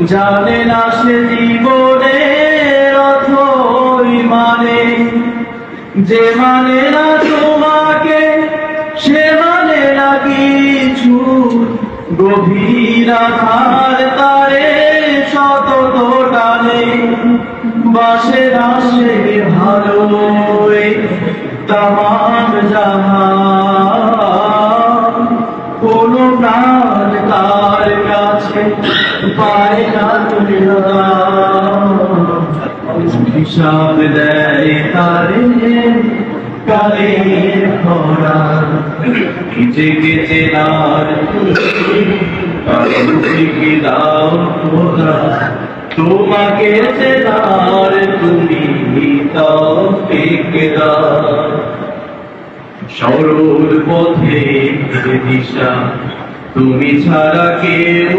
জানে না সে জীবনে অথই মানে। যে মানে না তোমাকে, সে মানে না কিছু। গভীর আধার তারে শত টানে, বাসে রাসে ভালো তামাম জাহান পায় না হিসাব দেয় তারে কালে খরা নিজেকে চেনার কারণকে দাও খোদা তোমাকে চেনার, তুমি দাও দাও। সরল পথে দিশা তুমি ছাড়া কেউ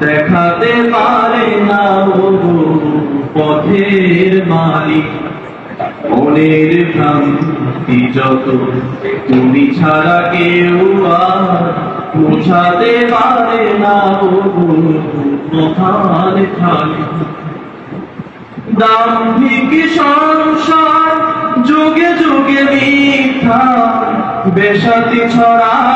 দেখাতে পারে না, ও গো পথের মালিক। মনের ভ্রান্তি যত, তুমি ছাড়া বোঝাতে পারে না, ও গো মহান খালি। দাম্ভিক সংসার যুগে যুগে মিথ্যা, বেশাতি ছড়ায়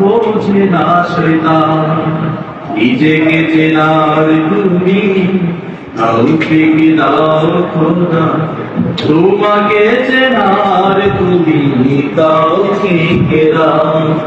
বোঝে না সেটা নিজেকে চেনার তুমি তৌফিক দাও খোদা। তোমাকে চেনার তুমি তৌফিক দাও।